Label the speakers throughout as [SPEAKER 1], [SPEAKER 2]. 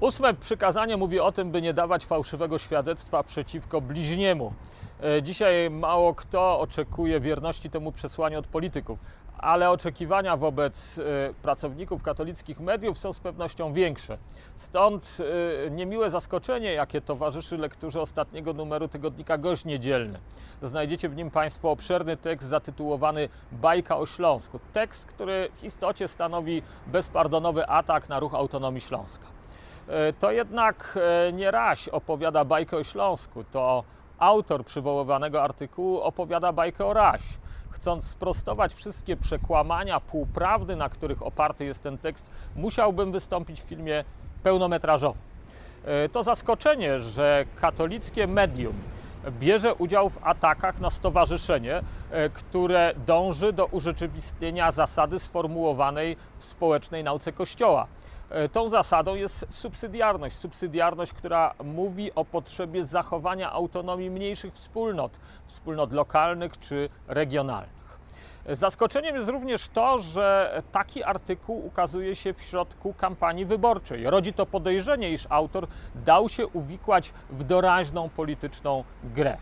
[SPEAKER 1] Ósme przykazanie mówi o tym, by nie dawać fałszywego świadectwa przeciwko bliźniemu. E, Dzisiaj mało kto oczekuje wierności temu przesłaniu od polityków, ale oczekiwania wobec e, pracowników katolickich mediów są z pewnością większe. Stąd e, niemiłe zaskoczenie, jakie towarzyszy lekturze ostatniego numeru tygodnika Gość Niedzielny. Znajdziecie w nim Państwo obszerny tekst zatytułowany Bajka o Śląsku. Tekst, który w istocie stanowi bezpardonowy atak na ruch autonomii Śląska. E, To jednak e, nie Raś opowiada bajkę o Śląsku, to autor przywoływanego artykułu opowiada bajkę o Raś. Chcąc sprostować wszystkie przekłamania, półprawdy, na których oparty jest ten tekst, musiałbym wystąpić w filmie pełnometrażowym. E, To zaskoczenie, że katolickie medium bierze udział w atakach na stowarzyszenie, które dąży do urzeczywistnienia zasady sformułowanej w społecznej nauce Kościoła. E, Tą zasadą jest subsydiarność. Subsydiarność, która mówi o potrzebie zachowania autonomii mniejszych wspólnot, wspólnot lokalnych czy regionalnych. Zaskoczeniem jest również to, że taki artykuł ukazuje się w środku kampanii wyborczej. Rodzi to podejrzenie, iż autor dał się uwikłać w doraźną polityczną grę.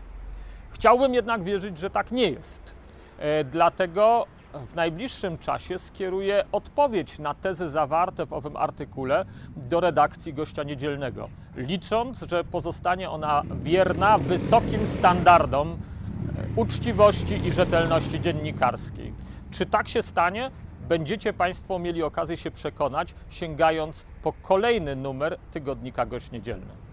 [SPEAKER 1] Chciałbym jednak wierzyć, że tak nie jest. E, Dlatego w najbliższym czasie skieruję odpowiedź na tezy zawarte w owym artykule do redakcji gościa niedzielnego, licząc, że pozostanie ona wierna wysokim standardom e, uczciwości i rzetelności dziennikarskiej. Czy tak się stanie? Będziecie Państwo mieli okazję się przekonać, sięgając po kolejny numer tygodnika Gość Niedzielny.